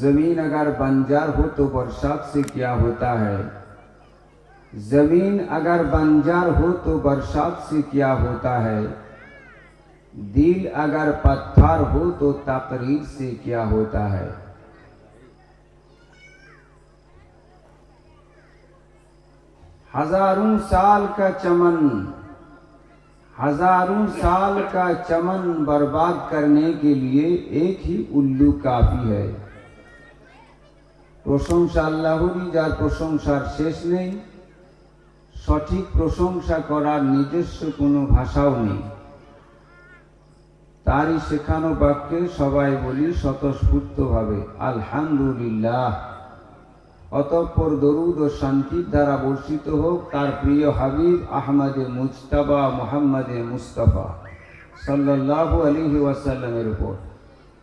ज़मीन अगर बंजर हो तो बरसात से क्या होता है? ज़मीन अगर बंजर हो तो बरसात से क्या होता है? दिल अगर पत्थर हो तो तकरीर से क्या होता है? हज़ारों साल का चमन, हज़ारों साल का चमन बर्बाद करने के लिए एक ही उल्लू काफ़ी है। প্রশংসা আল্লাহরই, যার প্রশংসার শেষ নেই। সঠিক প্রশংসা করার নিজস্ব কোনো ভাষাও নেই। তারই শেখানো বাক্যে সবাই বলি স্বতঃস্ফূর্তভাবে, আলহামদুলিল্লাহ। অতঃপর দরুদ ও শান্তির দ্বারা বর্ষিত হোক তার প্রিয় হাবিব আহমদে মুজতাবা মোহাম্মদে মুস্তফা সাল্লাল্লাহু আলাইহি ওয়াসাল্লামের উপর।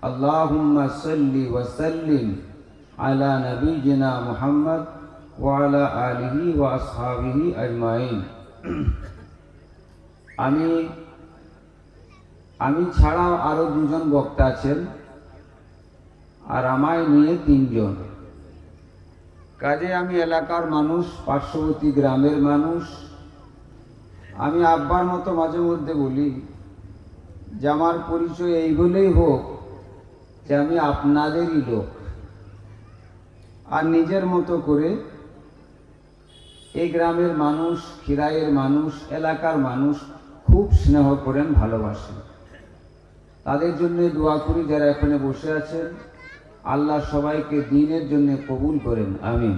আল্লাহ সাল্লি ওয়াসাল্লিম। নবীজিনা মুহাম্মদ ওয়ালা আলিহি ওয়া আসহাবিহি আজমাইন। আমি আমি ছাড়াও আরও দুজন বক্তা আছেন আর আমায় নিয়ে তিনজন। কাজে আমি এলাকার মানুষ, পার্শ্ববর্তী গ্রামের মানুষ। আমি আব্বার মতো মাঝে মধ্যে বলি যে, আমার পরিচয় এই বলেই হোক যে, আমি আপনাদেরই লোক। আর নিজের মতো করে এই গ্রামের মানুষ, খিরাইয়ের মানুষ, এলাকার মানুষ খুব স্নেহ করেন, ভালোবাসেন। তাদের জন্য দোয়া করি যারা এখানে বসে আছেন। আল্লাহ সবাইকে দিনের জন্য কবুল করেন আমি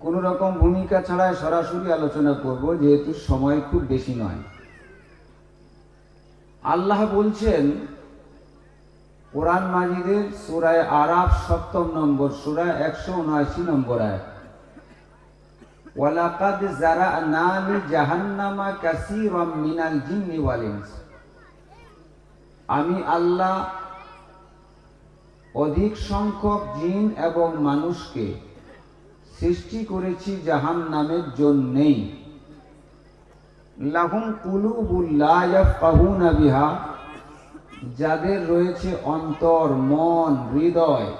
কোন রকম ভূমিকা ছাড়াই সরাসরি আলোচনা করব, যেহেতু সময় খুব বেশি নয়। আল্লাহ বলছেন কোরআন মাজিদের সুরায় আরাফ সপ্তম নম্বর সুরায় একশো উনআশি নম্বর আয় ওয়ালাকাদ নালি জাহান্নামা মিনাল জিন্নি আমি আল্লাহ অধিক সংখ্যক জিন এবং মানুষকে সৃষ্টি করেছি জাহান নামের জন্যেই। লাহুম কুলুবুল্লাহ ইয়াফকাহুনা বিহা। যাদের রয়েছে অন্তর, মন, হৃদয়,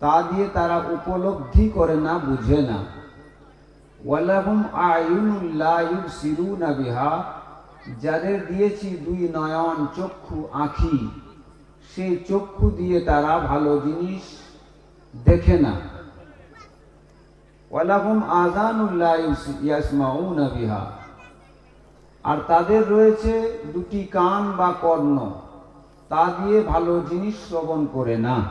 তা দিয়ে তারা উপলব্ধি করে না, বুঝে না। ওয়ালাহুম আয়ুনুল্লাহ ইউবসিরুনা বিহা, যাদের দিয়েছি দুই নয়ন, চক্ষু, আঁখি, সেই চক্ষু দিয়ে তারা ভালো জিনিস দেখে না। ওয়ালাহুম আজানুল্লাহ ইয়াসমাউনা বিহা আর তাদের রয়েছে দুটি কান বা কর্ণ। তা দিয়ে ভালো জিনিস শ্রবণ করে না।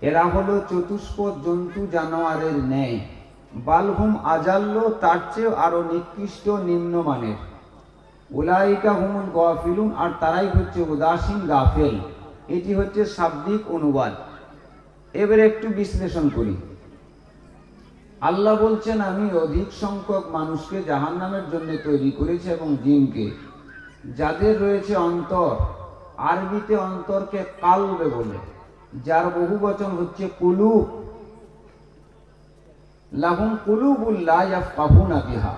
এরা হলো চতুষ্পদ জন্তু জানোয়ারের ন্যায়। বালহুম আজাল্য, তার চেয়েও আরও নিকৃষ্ট, নিম্নমানের। উলাইকা হুমুল গাফিলুন, আর তারাই হচ্ছে উদাসীন গাফেল। এটি হচ্ছে শাব্দিক অনুবাদ। এবারে একটু বিশ্লেষণ করি। আল্লাহ বলছেন, আমি অধিক সংখ্যক মানুষকে জাহান নামের জন্য তৈরি করেছি এবং জিনকে। যাদের রয়েছে অন্তর, আরবিতে অন্তরকে কালবে বলে। যার বহু বচন হচ্ছে, কুলু। লাহুম কুলুবুল্লাহ ইয়াফকাহুনা বিহা।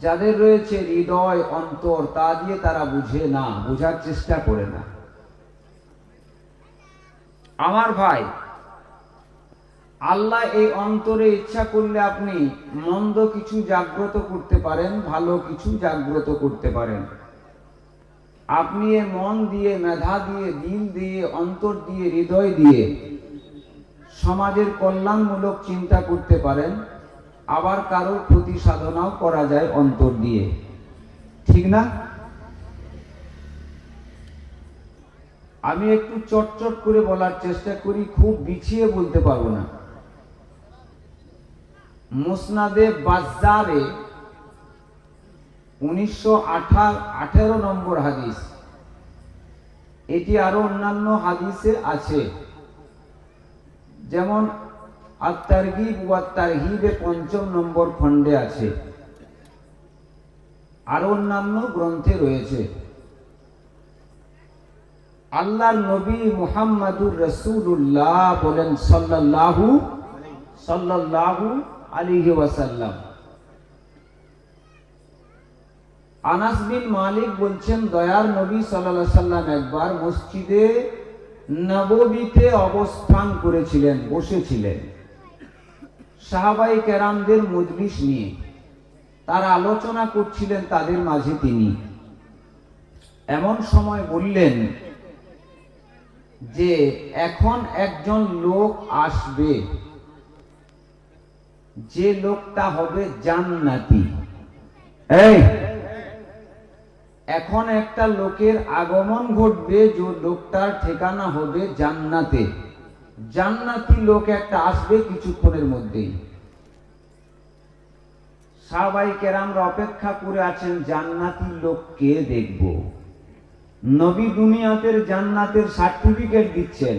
যাদের রয়েছে হৃদয়, অন্তর, তা দিয়ে তারা বুঝে না, বোঝার চেষ্টা করে না। আমার ভাই আল্লাহ এই অন্তরে ইচ্ছা করলে আপনি মন্দ কিছু জাগ্রত করতে পারেন, ভালো কিছু জাগ্রত করতে পারেন। আপনি এ মন দিয়ে, মেধা দিয়ে, দিল দিয়ে, অন্তর দিয়ে, হৃদয় দিয়ে সমাজের কল্যাণমূলক চিন্তা করতে পারেন, আবার কারোর ক্ষতি সাধনাও করা যায় অন্তর দিয়ে। ঠিক না? আমি একটু চটচট করে বলার চেষ্টা করি, খুব বিছিয়ে বলতে পারব না। মুসনাদে বাজারে উনিশশো আঠারো নম্বর হাদিস। এটি আরও অন্যান্য হাদিসে আছে। যেমন আত্মারগিব পঞ্চম নম্বর খণ্ডে আছে। আরও অন্যান্য গ্রন্থে রয়েছে। আল্লাহ নবী মুহাম্মাদুর রসুল্লাহ বলেন সাল্লাল্লাহু সাল্লাল্লাহু আলাইহি ওয়াসাল্লাম। আনাস বিন মালিক বলছেন, দয়ার নবী সাল্লাল্লাহু সাল্লাম একবার মসজিদে নববীতে অবস্থান করেছিলেন, বসেছিলেন। সাহাবাই কেরামদের মজলিস নিয়ে। তার আলোচনা করছিলেন তাদের মাঝে তিনি। এমন সময় বললেন যে, এখন একজন লোক আসবে। যে লোকটা হবে জান্নাতি। এই, এখন একটা লোকের আগমন ঘটবে, যে লোকটার ঠিকানা হবে জান্নাতে। জান্নাতি লোক একটা আসবে কিছুক্ষণের মধ্যেই। সাহাবাই কেরামরা অপেক্ষা করে আছেন, জান্নাতি লোককে দেখব। নবী দুনিয়াতের জান্নাতের সার্টিফিকেট দিচ্ছেন।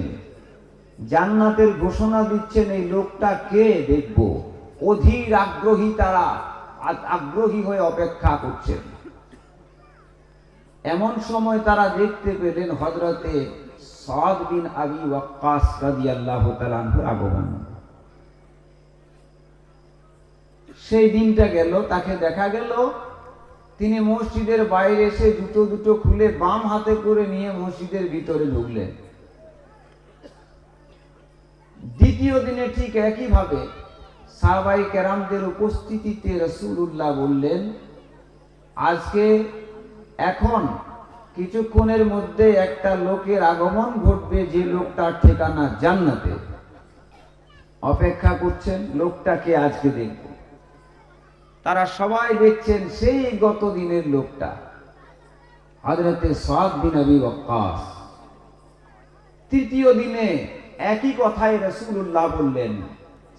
জান্নাতের ঘোষণা দিচ্ছেন, এই লোকটা কে দেখব? অধীর আগ্রহী তারা আগ্রহী হয়ে অপেক্ষা করছেন। এমন সময় তারা দেখতে পেলেন হজরতে সাদ বিন আবি ওয়াক্কাস আগমন। সেই দিনটা গেল, তাকে দেখা গেল, তিনি মসজিদের বাইরে এসে জুতো দুটো খুলে বাম হাতে করে নিয়ে মসজিদের ভিতরে ঢুকলেন। দ্বিতীয় দিনে ঠিক একইভাবে সাহাবাই কেরামদের উপস্থিতিতে রসুল্লাহ বললেন, আজকে এখন কিছুক্ষণের মধ্যে একটা লোকের আগমন ঘটবে যে লোকটার ঠিকানা জান্নাতে। অপেক্ষা করছেন, লোকটাকে আজকে দেখব। তারা সবাই দেখছেন সেই গত দিনের লোকটা হজরতে সাদ বিন আবি ওয়াক্কাস। তৃতীয় দিনে একই কথাই রসুল্লাহ বললেন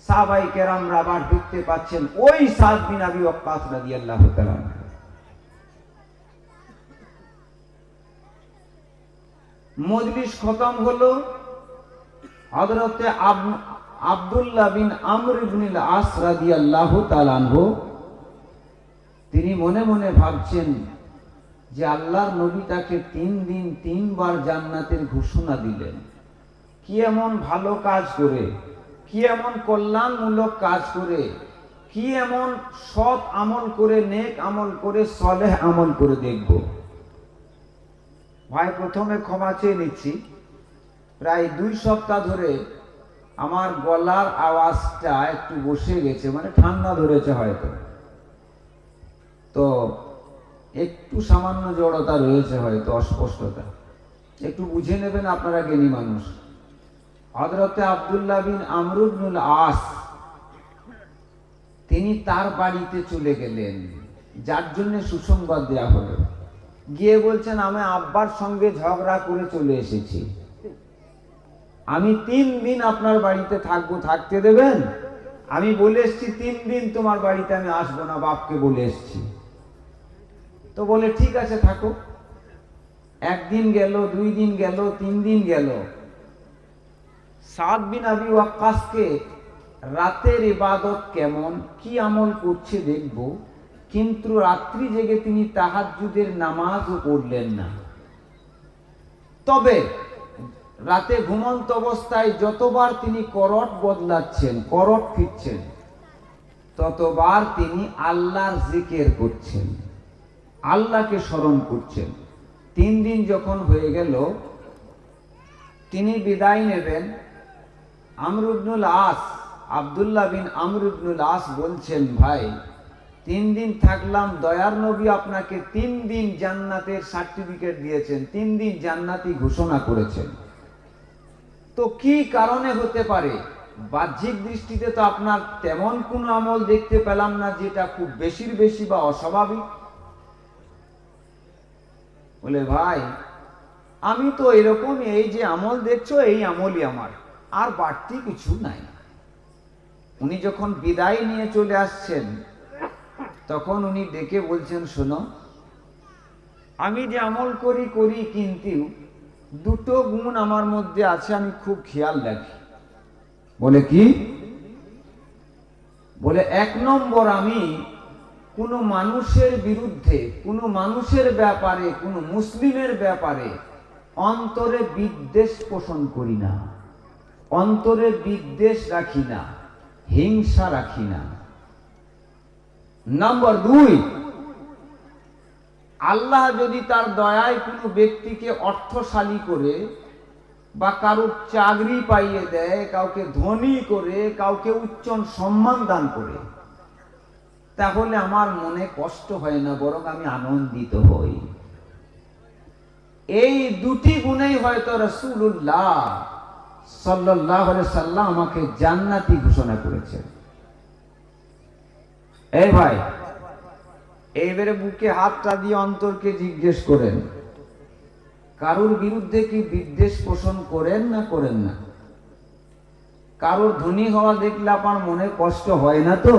সাহাবাই কেরামরা আবার দেখতে পাচ্ছেন ওই বিন আবি রাদিয়াল্লাহু তাআলা মজলিস খতম হলো হযরতে আব- আব্দুল্লাহ বিন আস আনহু, তিনি মনে মনে ভাবছেন যে আল্লাহর নবী তাকে তিন দিন তিনবার জান্নাতের ঘোষণা দিলেন। কি এমন ভালো কাজ করে কি এমন কল্যাণমূলক কাজ করে? কি এমন সৎ আমল করে, নেক আমল করে, সলেহ আমল করে দেখব? ভাই, প্রথমে ক্ষমা চেয়ে নিচ্ছি। প্রায় দুই সপ্তাহ ধরে আমার গলার আওয়াজটা একটু বসে গেছে মানে ঠান্ডা ধরেছে হয়তো। তো একটু সামান্য জড়তা রয়েছে হয়তো, অস্পষ্টতা। একটু বুঝে নেবেন আপনারা জ্ঞানী মানুষ। হজরতে আবদুল্লাহ বিন আমরুবনুল আস, তিনি তার বাড়িতে চলে গেলেন, যার জন্য সুসংবাদ দেয়া হলো। গিয়ে বলছেন, আমি আব্বার সঙ্গে ঝগড়া করে চলে এসেছি। আমি তিন দিন আপনার বাড়িতে থাকব, থাকতে দেবেন? আমি বলে এসছি, তিন দিন তোমার বাড়িতে আমি আসব না, বাপকে বলে এসছি। তো বলে, ঠিক আছে, থাকো। একদিন গেল, দুই দিন গেল, তিন দিন গেল। সাদ বিন আবি ওয়াক্কাসকে রাতের ইবাদত কেমন? কি আমল করছে দেখব? কিন্তু রাত্রি জেগে তিনি তাহাজ্জুদের নামাজও পড়লেন না। তবে রাতে ঘুমন্ত অবস্থায় যতবার তিনি করট বদলাচ্ছেন, করট ফিরছেন, ততবার তিনি আল্লাহর জিকের করছেন, আল্লাহকে স্মরণ করছেন। তিন দিন যখন হয়ে গেল, তিনি বিদায় নেবেন আমরুবনুল আস, আব্দুল্লাহ বিন আমরুবনুল আস বলছেন, ভাই, তিন দিন থাকলাম, দয়ার নবী আপনাকে তিন দিন জান্নাতের সার্টিফিকেট দিয়েছেন, তিন দিন জান্নাতি ঘোষণা করেছেন। তো কি কারণে হতে পারে? বাহ্যিক দৃষ্টিতে তো আপনার তেমন কোনো আমল দেখতে পেলাম না, যেটা খুব বেশির বেশি বা অস্বাভাবিক। বলে, ভাই, আমি তো এরকম এই যে আমল দেখছ, এই আমলই আমার। আর বাড়তি কিছু নাই। উনি যখন বিদায় নিয়ে চলে আসছেন, তখন উনি ডেকে বলছেন, শোনো, আমি যে আমল করি করি কিন্তু দুটো গুণ আমার মধ্যে আছে, আমি খুব খেয়াল রাখি। বলে কি? বলে, এক নম্বর আমি কোনো মানুষের বিরুদ্ধে, কোনো মানুষের ব্যাপারে, কোনো মুসলিমের ব্যাপারে অন্তরে বিদ্বেষ পোষণ করি না। অন্তরে বিদ্বেষ রাখি না, হিংসা রাখি না। নাম্বার দুই, আল্লাহ যদি তার দয়ায় কোনো ব্যক্তিকে অর্থশালী করে বা কারোর চাকরি পাইয়ে দেয়, কাউকে ধনী করে, কাউকে উচ্চ সম্মান দান করে, তাহলে আমার মনে কষ্ট হয় না, বরং আমি আনন্দিত হই। এই দুটি গুণেই হয়তো রসুল্লাহ সাল্লাহ সাল্লাম আমাকে জান্নাতি ঘোষণা ভাই এইবারে বুকে হাতটা দিয়ে অন্তরকে জিজ্ঞেস করেন, কারোর বিরুদ্ধে কি বিদ্বেষ পোষণ করেন না করেন না? কারোর ধনী হওয়া দেখলে আপনার মনে কষ্ট হয় না তো?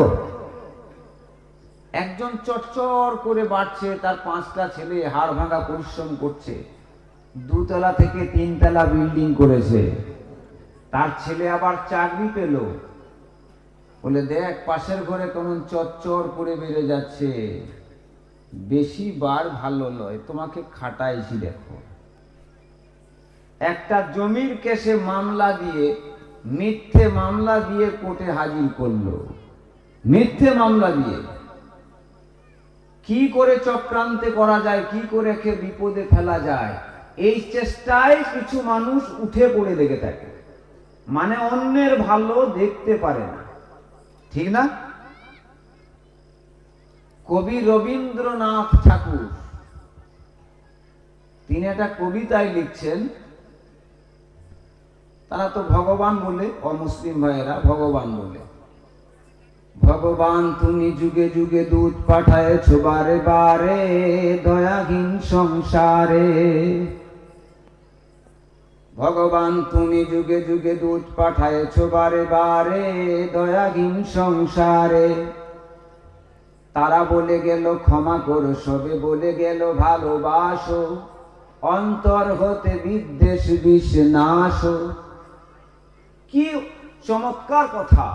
একজন চটচর করে বাড়ছে, তার পাঁচটা ছেলে হাড় ভাঙা পরিশ্রম করছে, দুতলা থেকে তিনতলা বিল্ডিং করেছে। তার ছেলে আবার চাকরি পেল। বলে, দেখ, পাশের ঘরে কেমন চচ্চর করে বেড়ে যাচ্ছে। বেশি বার ভালো নয়, তোমাকে খাটাইছি দেখো। একটা জমির কেসে মামলা দিয়ে, মিথ্যে মামলা দিয়ে কোর্টে হাজির করল। মিথ্যে মামলা দিয়ে। কি করে চক্রান্তে করা যায়, কি করে বিপদে ফেলা যায়, এই চেষ্টায় কিছু মানুষ উঠে পড়ে লেগে থাকে। মানে অন্যের ভালো দেখতে পারে না। ঠিক না? কবি রবীন্দ্রনাথ ঠাকুর, তিনি একটা কবিতায় লিখছেন, তারা তো ভগবান বলে, অমুসলিম ভাইয়েরা ভগবান বলে। ভগবান, তুমি যুগে যুগে দুধ পাঠায়েছ বারে বারে, দয়াহীন সংসারে। ভগবান, তুমি যুগে যুগে দুধ পাঠায়েছ বারে বারে, দয়াহীন সংসারে। তারা বলে গেল, ক্ষমা করো, সবে বলে গেল, ভালোবাসো। অন্তর হতে বিদ্বেষ বিষ নাশ কি চমৎকার কথা,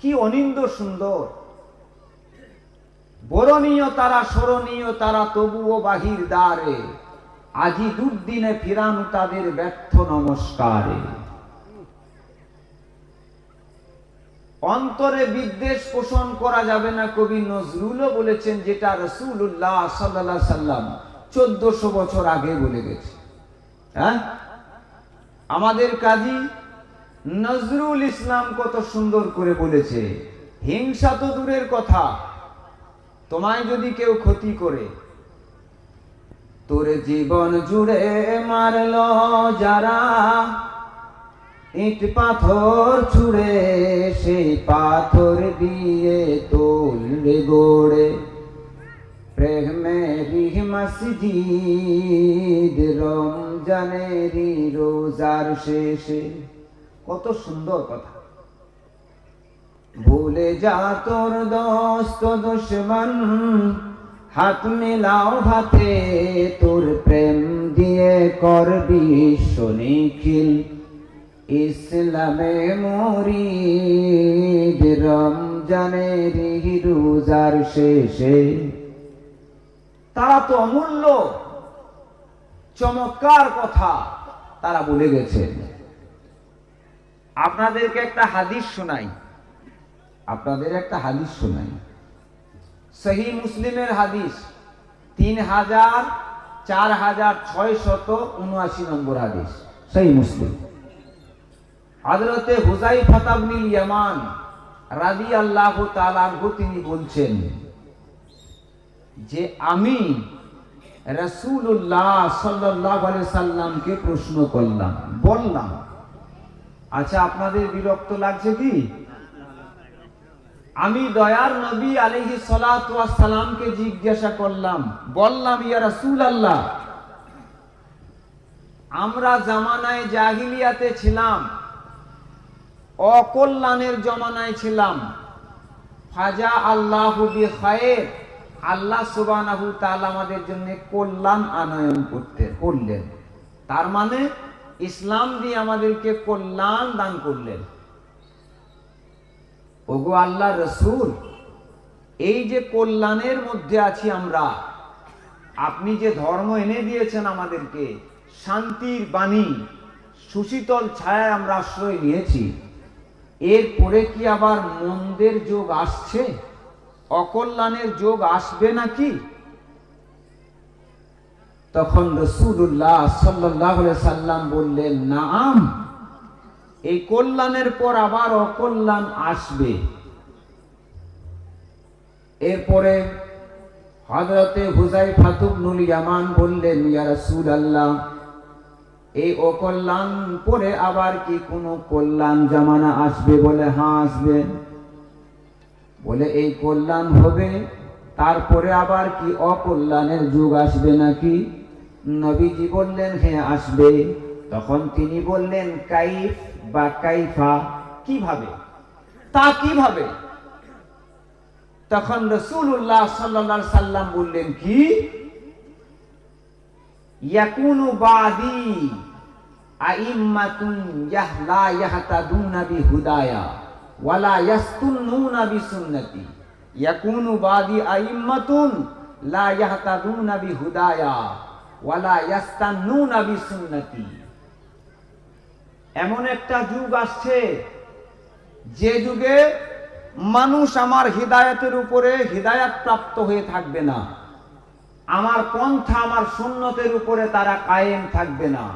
কি অনিন্দ সুন্দর। বরণীয় তারা, স্মরণীয় তারা, তবুও বাহির দ্বারে। আজি দুর্দিনে ফিরানু তাদের ব্যর্থ নমস্কারে। অন্তরে বিদ্বেষ পোষণ করা যাবে না, কবি নজরুলও বলেছেন যেটা রসুল্লাহ সাল্লাহ সাল্লাম চোদ্দশো বছর আগে বলে গেছে। হ্যাঁ? আমাদের কাজী নজরুল ইসলাম কত সুন্দর করে বলেছে, হিংসা তো দূরের কথা, তোমায় যদি কেউ ক্ষতি করে তোর জীবন জুড়ে মারল যারা, ইট পাথর ছুড়ে সেই পাথর দিয়ে তোলরে গোড়ে। প্রেমেরি মসজিদ, রমজানেরি রোজার শেষে। কত সুন্দর কথা। ভুলে যা তোর দোস্ত দুশ্মন হাত মিলাও হাতে, তোর প্রেম দিয়ে করবি নিখিল। ইসলামে মরি রমজানের রোজার শেষে। তারা তো অমূল্য, চমৎকার কথা তারা বলে গেছেন আপনাদেরকে একটা হাদিস শোনাই। আপনাদের একটা হাদিস শোনাই। সহি মুসলিমের হাদিস, তিন হাজার চার হাজার ছয় শত উনআশি নম্বর হাদিস, সহি মুসলিম। হজরতে হুজাই ফতাবনিল ইয়ামান রাদি আল্লাহ তালানহু তিনি বলছেন যে আমি রসুল্লাহ সাল্লাহ সাল্লামকে প্রশ্ন করলাম, বললাম আচ্ছা আপনাদের বিরক্ত লাগছে কি? আমি দয়ার নবী আলহি সালামকে জিজ্ঞাসা করলাম, বললাম, ইয়া রাসূল আল্লাহ আমরা জামানায় জাহিলিয়াতে ছিলাম, অকল্যাণের জমানায় ছিলাম। ফাজা আল্লাহ আল্লাহ সুবানাহু তাআলা আমাদের জন্য কল্যাণ আনয়ন করতে করলেন। তার মানে ইসলাম দিয়ে আমাদেরকে কল্যাণ দান করলেন। ওগো আল্লাহ রসুল, এই যে কল্যাণের মধ্যে আছি আমরা, আপনি যে ধর্ম এনে দিয়েছেন আমাদেরকে, শান্তির বাণী, সুশীতল ছায়ায় আমরা আশ্রয় নিয়েছি, এরপরে কি আবার মন্দের যোগ আসছে? অকল্যাণের যোগ আসবে নাকি? তখন রসুল্লাহ সাল্লাহ সাল্লাম বললেন, নাম। এই কল্যাণের পর আবার অকল্যাণ আসবে। এরপরে হজরতে হুজাই ফাতুবনুল ইয়ামান বললেন, ইয়া রাসূল আল্লাহ এই অকল্যাণ পরে আবার কি কোনো কল্যাণ জামানা আসবে? বলে হ্যাঁ আসবে। বলে, এই কল্যাণ হবে, তারপরে আবার কি অকল্যাণের যুগ আসবে নাকি? নবীজি বললেন হ্যাঁ আসবে। তখন তিনি বললেন, কাইফ বা কাইফা কীভাবে? তা কীভাবে? তখন রসুল্লাহ সাল্লাহ সাল্লাম বললেন কি? ইয়াকুনু এমন একটা যুগ আসছে, যে যুগে মানুষ আমার হৃদায়তের উপরে হৃদায়ত প্রাপ্ত হয়ে থাকবে না। আমার পন্থা, আমার সুন্নতের উপরে তারা কায়েম থাকবে না।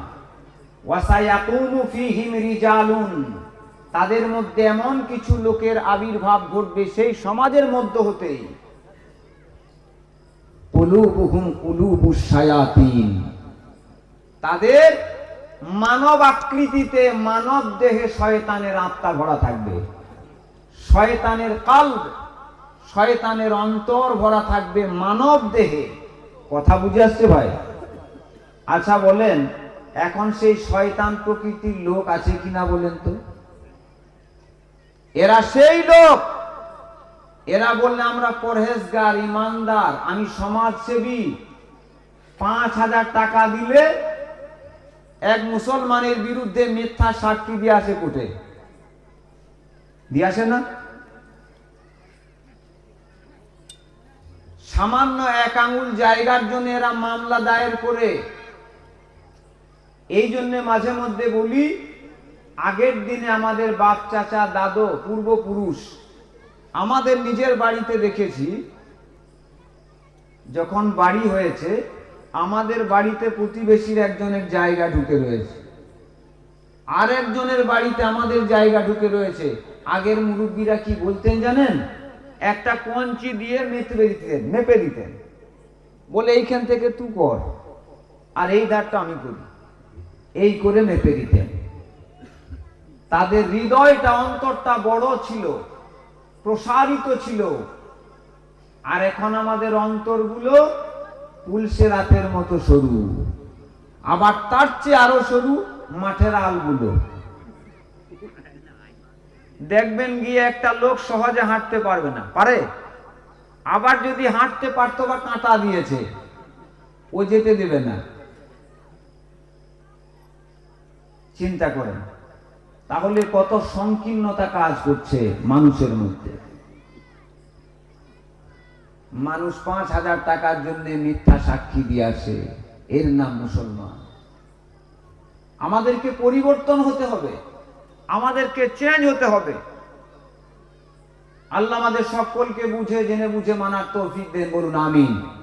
তাদের মধ্যে এমন কিছু লোকের আবির্ভাব ঘটবে সেই সমাজের মধ্য হতেই। তাদের মানব আকৃতিতে মানব দেহে শয়তানের আত্মা ভরা থাকবে। শয়তানের কাল শয়তানের অন্তর ভরা থাকবে মানব দেহে। কথা বুঝে আসছে ভাই? আচ্ছা বলেন, এখন সেই শয়তান প্রকৃতির লোক আছে কিনা বলেন তো? এরা সেই লোক। এরা বললে আমরা পরহেজগার, ইমানদার, আমি সমাজসেবী। পাঁচ হাজার টাকা দিলে এক মুসলমানের বিরুদ্ধে মিথ্যা সাক্ষী দিয়ে আসে কোর্টে। দিয়ে আসে না? সামান্য এক আঙুল জায়গার জন্য এরা মামলা দায়ের করে। এই জন্য মাঝে মধ্যে বলি, আগের দিনে আমাদের বাপ, চাচা, দাদু, পূর্বপুরুষ, আমাদের নিজের বাড়িতে দেখেছি, যখন বাড়ি হয়েছে আমাদের বাড়িতে প্রতিবেশীর একজনের জায়গা ঢুকে রয়েছে। আর একজনের বাড়িতে আমাদের জায়গা ঢুকে রয়েছে। আগের মুরব্বীরা কি বলতেন জানেন? একটা কঞ্চি দিয়ে মেপে দিতেন মেপে দিতেন। বলে, এইখান থেকে তু কর। আর এই ধারটা আমি করি। এই করে মেপে দিতেন। তাদের হৃদয়টা, অন্তরটা বড় ছিল, প্রসারিত ছিল। আর এখন আমাদের অন্তরগুলো পুলসে রাতের মতো সরু। আবার তার চেয়ে আরও সরু মাঠের আলগুলো। দেখবেন গিয়ে একটা লোক সহজে হাঁটতে পারবে না। পারে? আবার যদি হাঁটতে পারতো বা কাঁটা দিয়েছে, ও যেতে দেবে না। চিন্তা করেন, তাহলে কত সংকীর্ণতা কাজ করছে মানুষের মধ্যে। মানুষ পাঁচ হাজার টাকার জন্য মিথ্যা সাক্ষী দিয়ে আসে। এর নাম মুসলমান। আমাদেরকে পরিবর্তন হতে হবে। আমাদেরকে চেঞ্জ হতে হবে। আল্লাহ আমাদের সকলকে বুঝে, জেনে বুঝে মানার তৌফিক দেন, বলুন, আমিন।